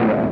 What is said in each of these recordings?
ဒီ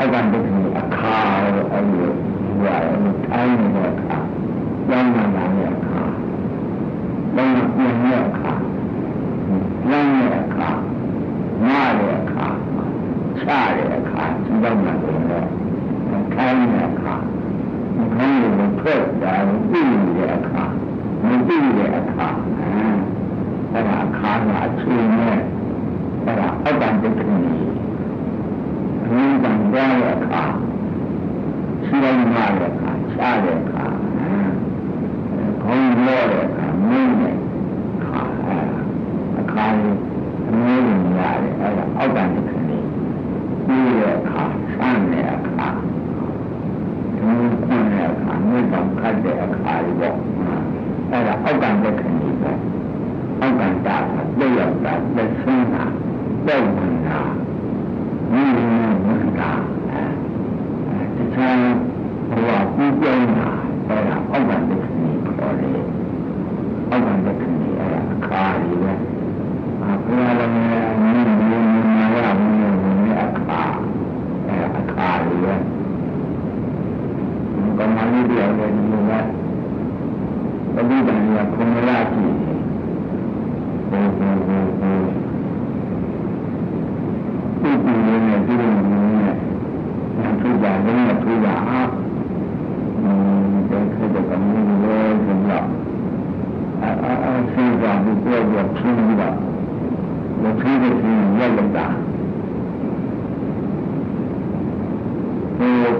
အောက်ကံဒုက္ခအခါအဲ့လိုရတယ်ထိုင်းနေတဲ့အခါကျောင်းလာတဲ့အခါလောကပြင်တဲ့အခါလမ်းတဲ့အခါနားတဲ့အခါချတဲ့အခါဒီတော့မှလည်းထိုင်းတဲ့အခါခေါင်းကိုထွက်တာသိနေတဲ့အခါမသိတဲ့အခါအဲ့ဒါအခါကအချိန်နဲ့အဲ့ဒါအတ္တဒုက္ခကြီးဘုရား ကကြားတဲ့အခါရှိတိုင်းမှာတဲ့အခါချတဲ့အခါခေါင်းရောတဲ့အခါမင်းတဲ့အခါအခါလေးအမျိုးကြီးရတယ်အဲ့ဒါအောက်ကံတစ်ခဏလေးပြီးတဲ့အခါဆန်းတဲ့အခါဒီခွန်းတဲ့အခါမြေတောင်ခတ်တဲ့အခါလေးပေါ့အဲ့ဒါအောက်ကံတစ်ခဏလေးပဲအောက်ကံတာပြည့်ရောက်တာလက်ဆင်းတာပုတ်နေတာဒီလိုမျိုး တာတခြားဘဝပြီးပြောင်းတာအဲ့ဒါအောက်ကံတစ်ခဏလေးခေါ်တယ်အောက်ကံတစ်ခဏလေးအဲ့ဒါအခါလေးပဲဘုရားလည်းမြင်မြင်မြင်ရမြင်မြင်အခါအဲအခါလေးပဲဒီကမ္ဘာလေးတရားလည်းဒီလိုပဲပဋိပန္နကခုနလာကြည့်ဘယ်ဘယ်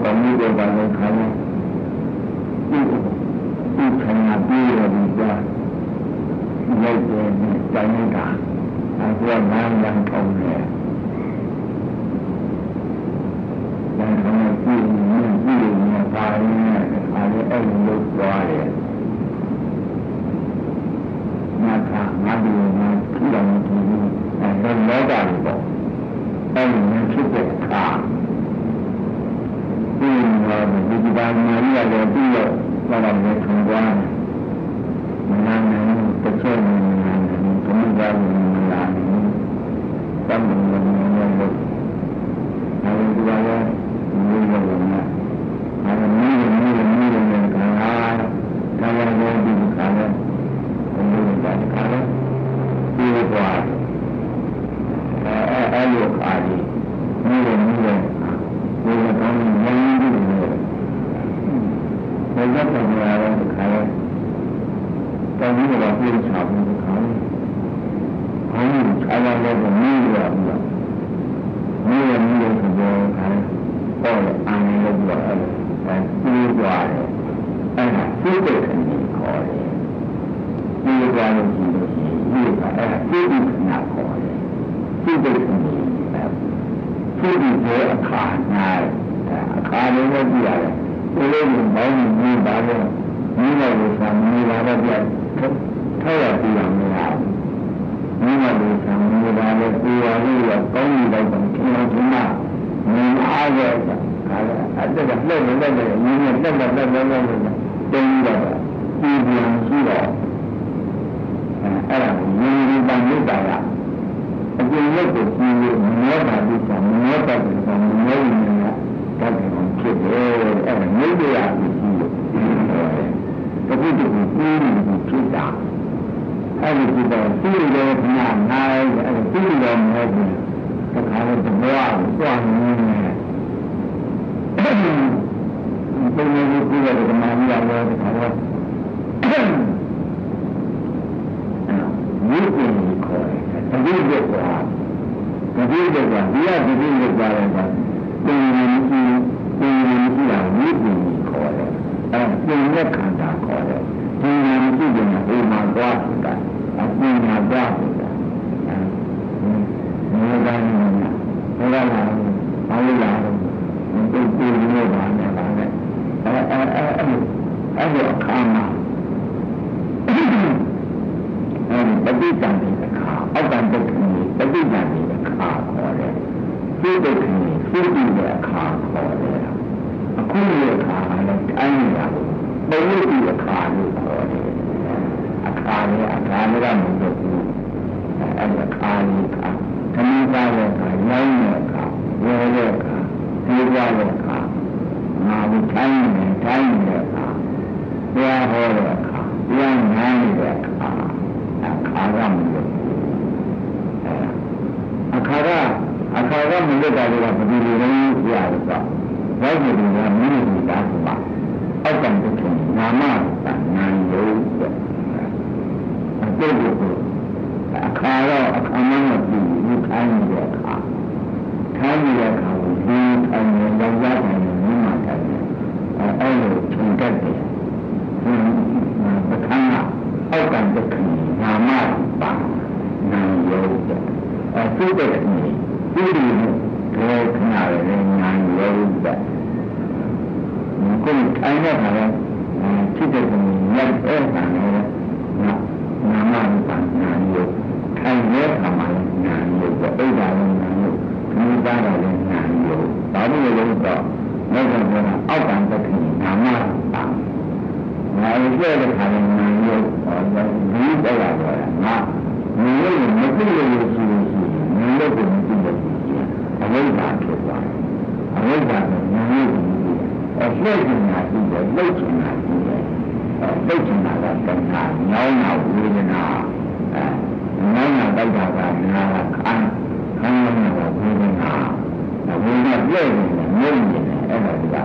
ဒီကမျိုးတော့ဘာလဲခါလဲဒီဒီခဏပြီးရပြီးတော့လိုက်တယ်တိုင်းနေတာအခုကနားရန်ထုံးတယ်ဒါကလည်းကြည့်နေကြည့်နေပါရင်အခါလေးအဲ့လိုလုပ်သွားတယ်နာခါငါဒီမှာကြည့်တယ်ဒီအဲလောကကြီးပေါ့အဲ့ဒီမျိုးဖြစ်တဲ့အခါ ဒီမှာဒီဒီပါမာရီလည်းပြီးတော့ဘာလို့လဲထုံသွားတယ်မနာနိုင်တစ်ချက်မနာနိုင်ဘုရားမနာနိုင်သံဃာမနာနိုင်လို့အဲဒီကလည်းဒီလိုလိုနဲ့အဲဒီမီးမီးမီးနဲ့ ပြရလို့တော့ကောင်းနေတော့တယ်ခင်ဗျာဒီမှာမြင်အားရဲ့ဒါလည်းအဲ့ဒါကလက်နဲ့လက်နဲ့ရင်းနဲ့လက်နဲ့လက်နဲ့လက်နဲ့တင်းတော့ပြည်ပြန်ရှိတော့အဲ့ဒါကိုရင်းရင်းပန်လို့တာကအပြင်လက်ကိုကြည့်လို့မောတာဒီကမောတာဒီကမောရင်းနဲ့ဓာတ်ကောင်ဖြစ်တယ်အဲ့ဒါမြုပ်ရပြီရှိလို့တခုတခုပြင်းနေပြီဖြစ်တာ အဲအဲ့ဒီဒီတော့သူ့ရဲ့ခဏနိုင်အဲ့ဒီသူ့ရဲ့မဟုတ်ဘူးတခါတော့တဘွားကိုသွားနေတယ်အဲ့ဒီပုံမှန်ကိုကြည့်ရတဲ့ဓမ္မကြီးရောတခါတော့ဝိပ္ပိခေါ်တယ်တတိယကတတိယကဒီရဒီဒီကိုကြားတယ်ကပုံမှန်မရှိပုံမှန်မရှိတာဝိပ္ပိခေါ်တယ်အဲပုံနဲ့ အခါကမလို့တာလည်းဘယ်လိုလဲရရတော့ဘယ်လိုလဲမင်းတို့ကပါအောက်ကံတစ်ခုနာမတဏ္ဍာယုတ်တဲ့အတိတ်ကိုအခါတော့အခါမှမပြီးဘူးခိုင်းနေတဲ့အခါခိုင်းနေတဲ့အခါကိုဒီအမြင်ရောက်ရတဲ့မြင်မှတယ်အဲအဲ့လိုခြုံတတ်တယ်ပထမအောက်ကံတစ်ခုနာမပါနာယုတ်အဲ သူ့တဲ့ခုဒီဒီနဲ့ခဏလည်းနာယုတ်တဲ့ကိုယ်ထိုင်တဲ့ခါလဲဖြစ်တဲ့ခုရက်တဲ့ခါလဲနာမပါနာယုတ်ထိုင်တဲ့ခါမှာနာယုတ်အိဒါလည်းနာယုတ်ဒီသားလည်းနာယုတ်ဒါမှမဟုတ်တော့လောကဘုရားအောက်ကံတစ်ခုနာမပါငါရဲ့တဲ့ခါလည်းနာယုတ်ဒီတော့လာတော့ငါမင်းရဲ့မသိရလို့ရှိလို့ရှိရင် မင်းတို့ကိုမသိလို့ရှိရင်အဝိဇ္ဇာဖြစ်သွားတယ်အဝိဇ္ဇာကငါရဲ့အလှည့်ချင်တာရှိတယ်လှုပ်ချင်တာရှိတယ်လှုပ်ချင်တာကတဏှာညောင်းတာဝေဒနာအဲညောင်းတာတိုက်တာကနာခံခံရတာဝေဒနာဝေဒနာပြည့်နေတယ်မြုပ်နေတယ်အဲ့ဒါက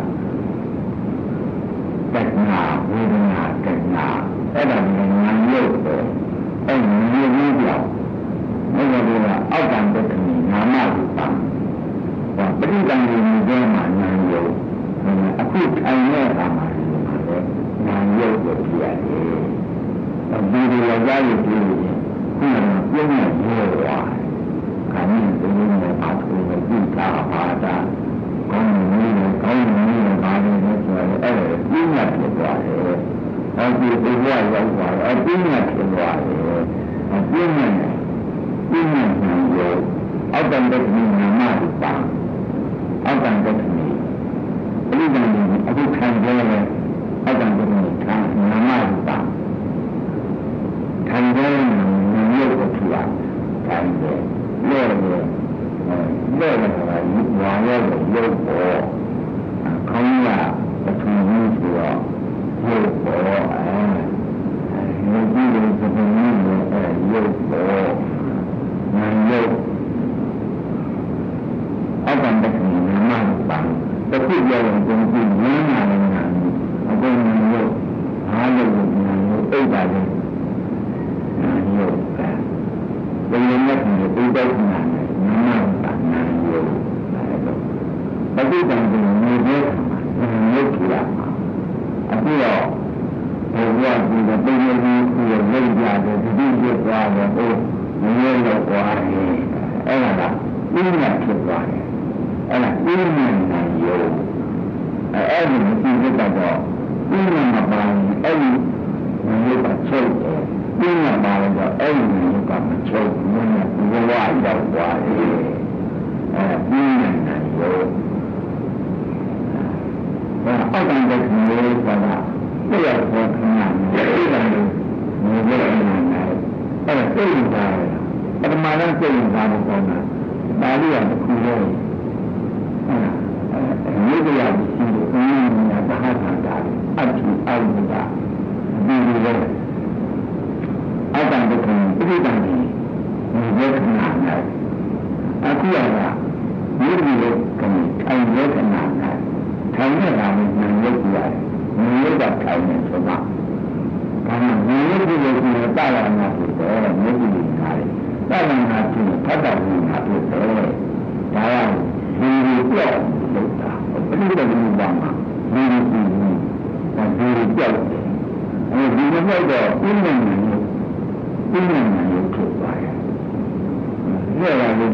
တဏှာဝေဒနာတဏှာအဲ့ဒါကညာရုပ်ပဲအဲ့ဒီဉာဏ်ကြီးကြောင့် ဘုရားကအောက်ကံတက္ကနီနာမရူပံဟောပရိသံဉာဏ်ကြီးမှာဉာဏ်ရုပ်အခုထိုင်တဲ့အခါမှာဒီမှာလေဉာဏ်ရုပ်ကိုကြည့်ရတယ်ဒီလိုလောက်ရည်ကြည့်ရင်ခုနကပြည့်ညတ်ရောသွားခါမင်းဒီလိုနဲ့ပါထုံးနဲ့ကြည့်တာပါတာကောင်းနေတယ်ကောင်းနေတယ်ပါနေတယ်ဆိုတော့အဲ့ဒါပြည့်ညတ်ဖြစ်သွားတယ်အဲဒီဘုရားရောက်သွားတယ်အပြည့်နဲ့ဖြစ်သွားတယ်အပြည့်နဲ့ ပြည့်နဲ့ဉာဏ်ကိုအောက်တန်တဲ့ဉာဏ်မှပါအောက်တန်တဲ့ဉာဏ်အလိဒံကိုအခုခံကြရဲအောက်တန်တဲ့ဉာဏ်ခံဉာဏ်မှပါခံကြရဲဉာဏ်ရုပ်ကိုထူတာခံတယ်လဲတယ်လဲတယ်ကဝါရဲကိုရုပ်ပေါ်ခေါင်းကအထူးကြီးဆိုတော့ရုပ်ပေါ်အဲရုပ်ကြီးတဲ့ပုံမျိုးနဲ့အဲရုပ်ပေါ် ထမဆုံးသိနေတာမဟုတ်ဘူး။ဒါလေးကတစ်ခုလေး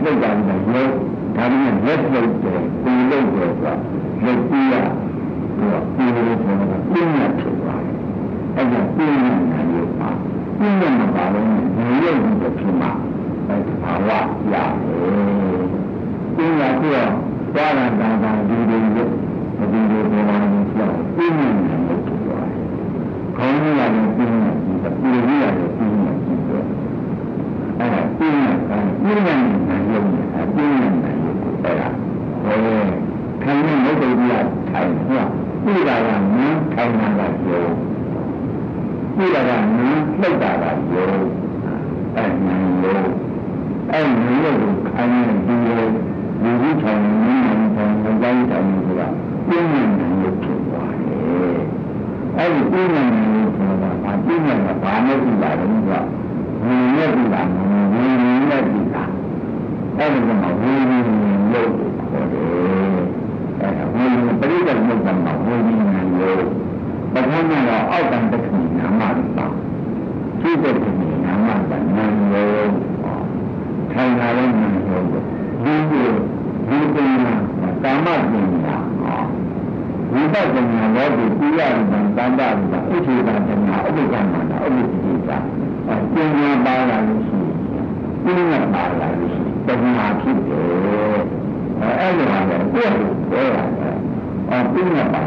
ဒီကနေ့လောက်တာလည်းရုပ်ဒါပေမဲ့လက်လုပ်တယ်ဒီလုပ်တယ်ဆိုတာလက်ပြီးရတော့ဒီလိုဆိုတာပြင်းရဖြစ်သွားတယ်။အဲဒါပြင်းနေတာရုပ်ပါပြင်းရမှာပါလို့ဒီရုပ်ကိုဖြစ်မှာအဲဘာဝရတယ်။ပြင်းရပြီးတော့သွားတာတောင်တောင်ဒီလိုရုပ်ဒီလိုပေါ်လာနေကြောက်ပြင်းနေတာရုပ်ဖြစ်သွားတယ်။ခေါင်းကြီးရတယ်ပြင်းနေတယ်ပြည်ကြီးရတယ်ပြင်းနေတယ်အဲ့ဒါ ပြင်းနေတာပြင်းနေတာရုပ်နဲ့ပြင်းနေတာရုပ်ကိုအဲ့ဒါဟောခိုင်းနေမဟုတ်ဘူးလားထိုင်ဟောပြတာကမင်းထိုင်တာကရုပ်ပြတာကမင်းလှုပ်တာကရုပ်အဲ့နာရုပ်အဲ့နာရုပ်ကိုခိုင်းနေဒီလိုလူကြီးထိုင်နေနေထိုင်နေကြိုက်တယ်ဆိုတာပြင်းနေတာရုပ်ဖြစ်သွားတယ်အဲ့ဒီပြင်းနေတာရုပ်ဆိုတာဘာပြင်းနေတာဘာလို့ပြတာလဲဆို အော်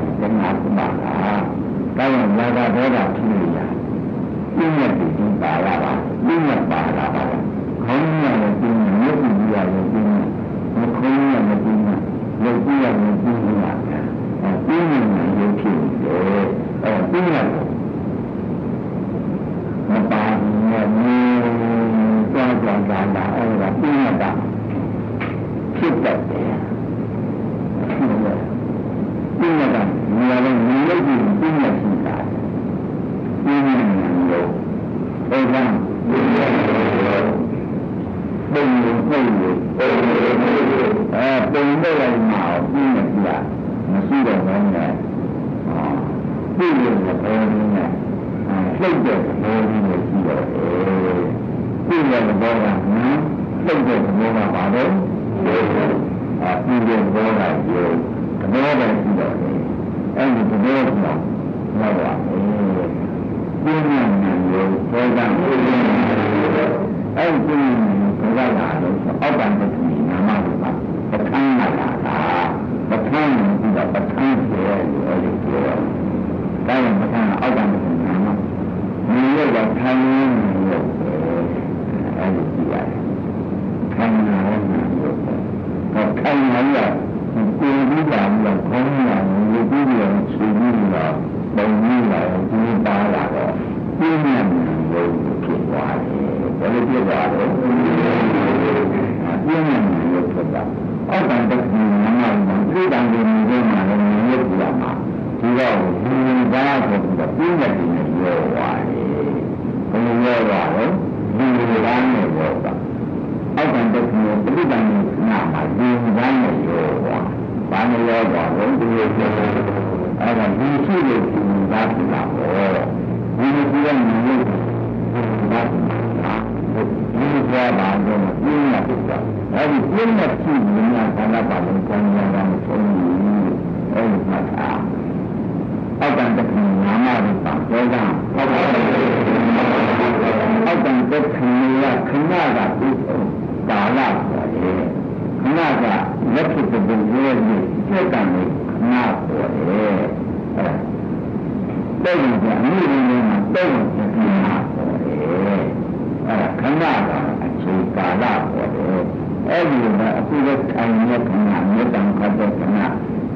ဘောကရုပ် နေတယ်ရောသွားတယ်။ဘယ်လိုရောသွားလဲ။ဒီလိုသားနဲ့ရောတာ။အောက်ကတည်းကပြိတံကိုနာမှာဒီသားနဲ့ရောသွား။ဘာနဲ့ရောသွားလဲဒီလိုပြောအဲ့ဒါဒီရှိတဲ့ဒီသားကပေါ့။ဒီလိုပြောနေလို့ဒီသားကဒီလိုပြောတာတော့ပြင်းနေတယ်။အဲဒီပြင်းတဲ့ဖြစ်နေတာကလည်းပါလို့ကြောင်းရတာမဆုံးဘူး။အဲဒီမှာ အောက်ကတည်းကနာမရပါဒေကအောက်ကအောက်ကတည်းကခဏကခဏကဒီကာလပေါ်တယ်ခဏကလက်ဖြစ်တဲ့ဘုရားရဲ့စက်ကံကိုခဏပေါ်တယ်အဲတဲ့ရင်ကအမှုရင်းမှာတဲ့ရင်ခဏပေါ်တယ်အဲခဏကအခြေကာလပေါ်တယ်အဲ့ဒီမှာအခုလက်ခံရခဏမြတ်တံခတ်တဲ့ခဏ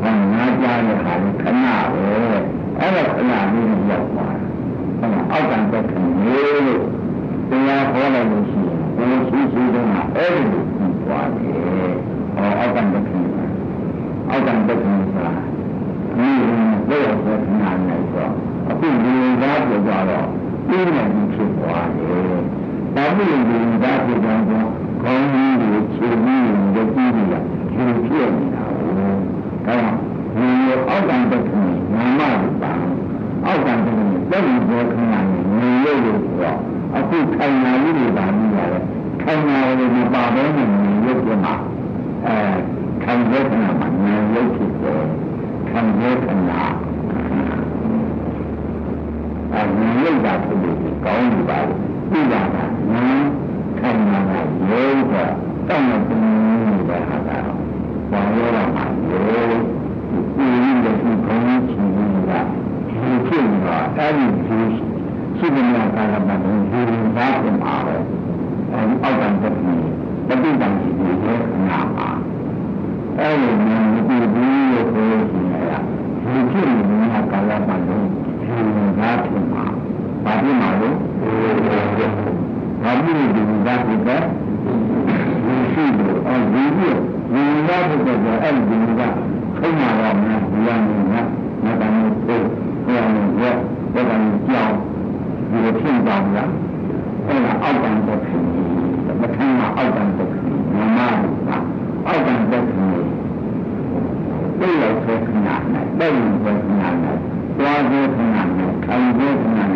ဘာနာကြတဲ့ဟာခဏပဲ အဲ့တော့အနာမျိုးရောက်သွားတယ်ဟုတ်လားအောက်ကံတက်ခံမျိုးလို့တရားဟောလိုက်လို့ရှိရင်ဘုရားရှိခိုးတဲ့အဲ့ဒီလိုပြီးသွားတယ်ဟောအောက်ကံတက်ခံအောက်ကံတက်ခံဆိုတာဒီလိုပြောရတဲ့နာမည်ဆိုအခုဒီလိုသားပြောကြတော့ပြီးနေပြီဖြစ်သွားတယ်ဒါမှမဟုတ်ဒီလိုသားပြောကြတော့ခေါင်းကြီးကိုခြေကြီးကိုကြည့်ကြည့်ရခြေပြည့်နေတာဟုတ်လား တစ်ခုလက်ဝင်ပေါ်ခဏနဲ့ငြိမ်ရုပ်လို့ဆိုတော့အခုခိုင်နာကြီးတွေပါနေရတယ်ခိုင်နာတွေမပါဘဲနဲ့ငြိမ်ရုပ်ပြမှာအဲခိုင်ရုပ်ခဏမှာငြိမ်ရုပ်ဖြစ်တယ်ခိုင်ရုပ်ခဏအဲငြိမ်ရုပ်တာဖြစ်လို့ကောင်းပြီပါပြရတာ က်ကံတက်ဖြစ်မမကအောက်ကံတက်ဖြစ်ပြေရောက်ဆွဲခဏနဲ့တဲ့ရင်ဆွဲခဏနဲ့တွားဆွဲခဏနဲ့ခံဆွဲခဏနဲ့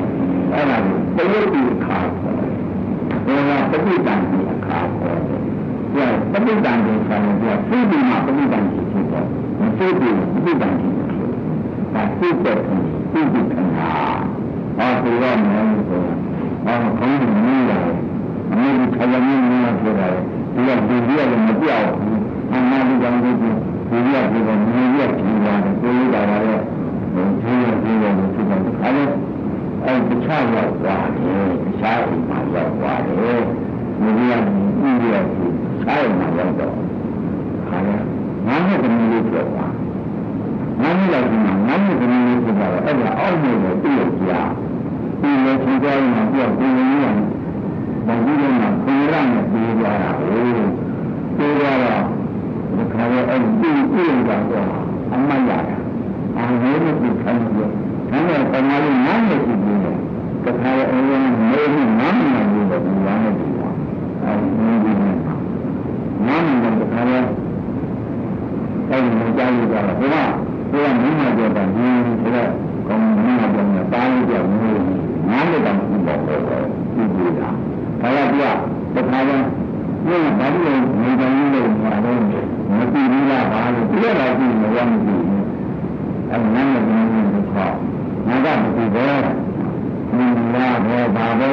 အဲ့ဒါကိုတရုပ်ဒီအခါခေါ်တယ်ဒါကပဋိတန်ဒီအခါခေါ်တယ်။ဒါပဋိတန်ဒီဆိုင်ကသိပြီမှာပဋိတန်ဒီဖြစ်တော့မသိပြီပဋိတန်ဒီဖြစ်။ဒါသိတဲ့သိပြီခဏ။ဘာဆိုရမလဲဆိုတော့ဘာမှခေါင်းမနေရတယ်။အမေကခရ မင်းနေရပြောတာ။ဒီကဒီကြီးကမပြောက်ဘူး။အမှန်တရားကိုဒီကြီးကဒီကမြေကြီးကဒီရတယ်ကိုယ်ရတာလည်းဒီရဒီရကိုဖြစ်တယ်။အဲအဲတခြားရောက်သွားတယ်တခြားအိမ်မှာရောက်သွားတယ်မြေကြီးကဥရရကိုစားရမှာရောက်တော့ဟာလေငါနဲ့ကလေးလေးပြောတာငါနဲ့လည်းဒီမှာငါနဲ့ကလေးလေးပြောတာအဲ့ဒါအောက်နေတယ်ပြည့်ကြဒီလိုသင်ကြားရင်တော့ပြောပြ င်းရင်းဘာကြီးလဲမှာပြေရမယ်ပြေးကြတာဟိုပြေးကြတော့ဒီခါရဲအဲ့ဒီပြည့်ကြတော့အမှတ်ရတာအာရုံနဲ့ပြခံရဒါနဲ့ပမာလေးနားနေရှိသေးတယ်တခါရဲအရင်မေးပြီးနားမနေဘူးလို့ဒီဝါနဲ့ဒီဝါအဲဒီဒီနဲ့နားမနေတခါရဲအဲ့ဒီမကြားရကြတော့ဘုရားဘုရားမင်းမပြောတာဒီဆိုတော့ကောင်းမင်းမပြောနေတာတားလို့ပြောမျိုးနားလည်းတော့မဟုတ်တော့ဘူးဒီလိုလား ဒါရပြတခါရဲဒီဘာလို့နေတိုင်းလို့မှာတော့မသိဘူးလားဘာလို့ပြရတာကြည့်မရမသိဘူးအဲနားလည်းမင်းမခေါ်ငါကမသိဘူးဒီလာဘောဘာပဲ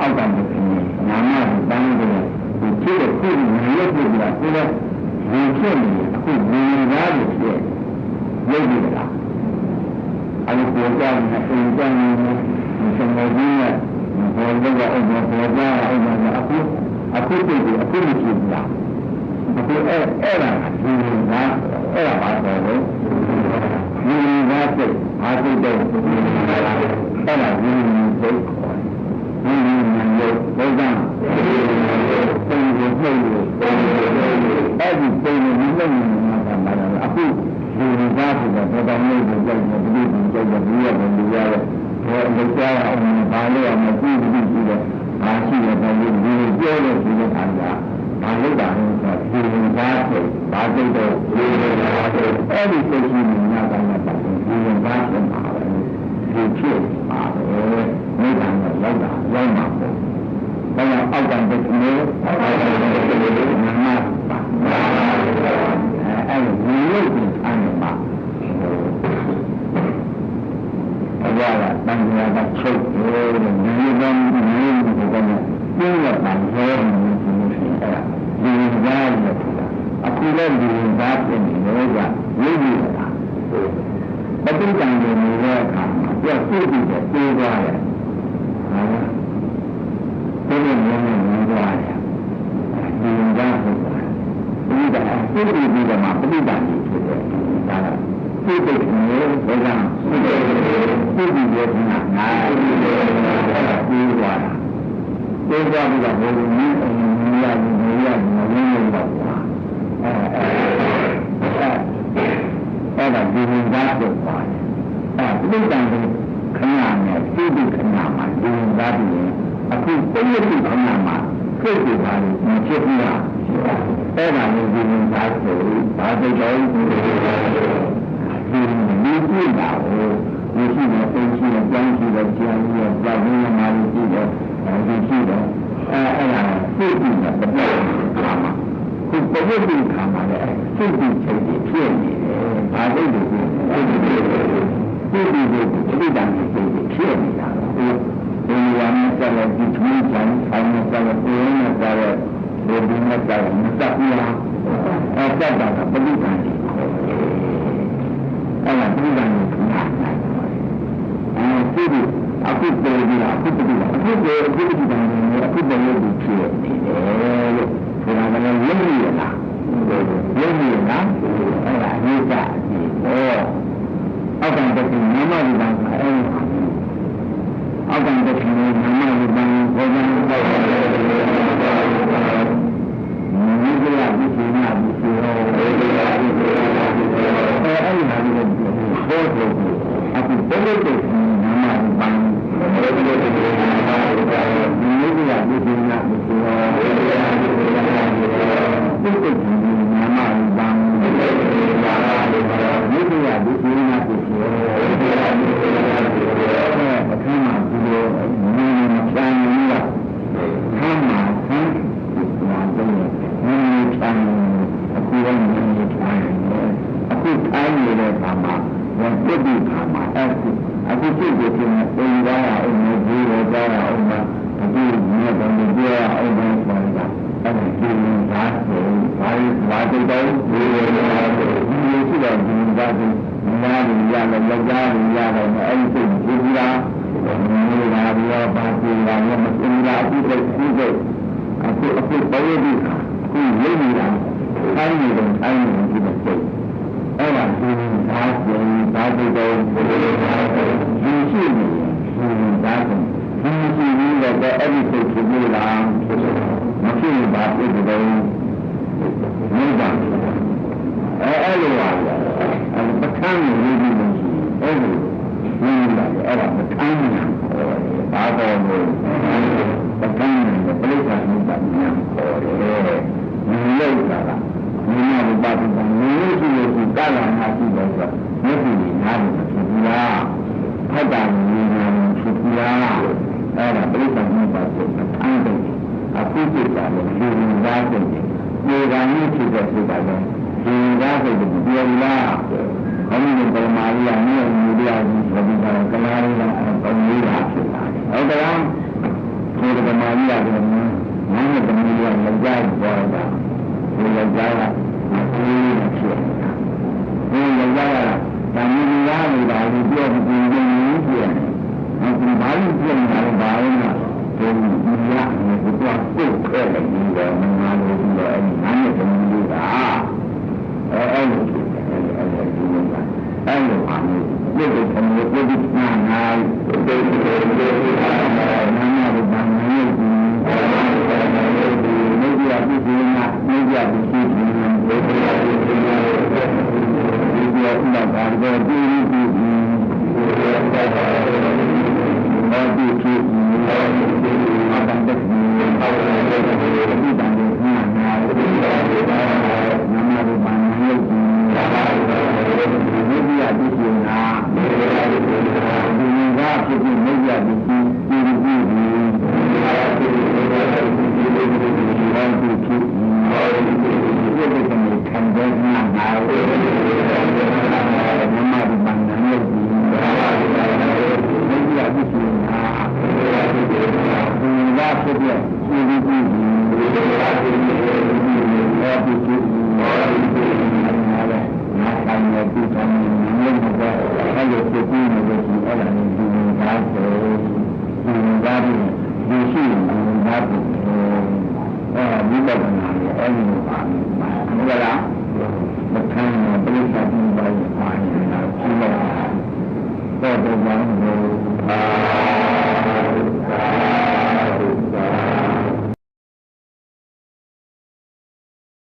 အောက်ကနေနာမကိုတန်းပြီးတော့ဒီဖြစ်တဲ့ခုငြိပ်ပြီးတော့ဒီလိုဒီဖြစ်နေအခုနေရာကိုဖြစ်ရုပ်ပြီးတာအဲ့ဒီပေါ်ကြတဲ့အိမ်ကြမ်းနေတဲ့စံမောကြီးနဲ့ဘောလုံးကအိမ်မှာပေါ်ကြအိမ်မှာအခုအခုတည်းကအခုမဖြစ်ဘူးလားအခုအဲ့အဲ့ဒါဒီနာအဲ့ဒါပါတော့လို့ဒီနာစိတ်အာစိတ်တော့အဲ့ဒါဒီစိတ်ဒီ ကိုဒုက္ခစိတ်ကိုနှုတ်လို့အဲ့ဒီစိတ်ကိုမနှုတ်နိုင်မှာကမှလည်းအခုဒီလိုသားဆိုတော့တော်တော်လေးကိုကြိုက်တယ်ဒီလိုကြောက်တယ်ဒီရဘယ်လိုရလဲဘယ်လိုကြောက်အောင်ဘာလို့အောင်မကြည့်ဘူးကြည့်တော့ဘာရှိလဲဘာလို့ဒီလိုပြောလို့ဒီလိုခံတာဘာလို့ပါလဲဆိုတော့ဒီလိုသားဆိုဘာစိတ်တော့ဒီလိုသားဆိုအဲ့ဒီစိတ်ကြီးမြန်မာကလည်းပါဒီလိုသားဆိုပါပဲဒီဖြစ်ပါပဲမိဘကလောက်တာရောက်မှာပေါ့ ဘာကြောင့်အောက်ကဒုက္ခမျိုးနာမအဲ့ဒီလိုဒီအန္တမှာဘုရားကတန်ခါကချုပ်လို့းပွားပြီးတော့ဘယ်လိုနည်း မတတ်မတတ်ဘူးလားအဲတတ်တာကပဋိပန္နအဲ့ဒါပဋိပန္နအဲဒီဒီအခုပေါ်ပြီးအခုတည်းအခုပေါ်အခုတည်းတန်းနေအခုတည်းလို့ဖြစ်နေတယ်လို့ဆိုတာကလည်းရည်ရလားရည်ရလားအဲ့ဒါအိစ္ဆာဒီတော့အောက်ကံတည်းနာမရူပံအဲ့ဒါအောက်ကံတည်းနာမရူပံဘောဇံဘောဇံ မိဂလာမိသေနာမိသေရောမိဂလာမိသေနာမိသေရောအဲအဲ့ဒီမှာဒီလိုပြောတယ်အခုဘယ်လိုလဲနာမပန်းဘယ်လိုလဲနာမပန်းမိဂလာမိသေနာမိသေရောမိဂလာမိသေနာမိသေရောဒီလိုနာမပန်းမိဂလာမိသေနာမိသေရောမိဂလာမိသေ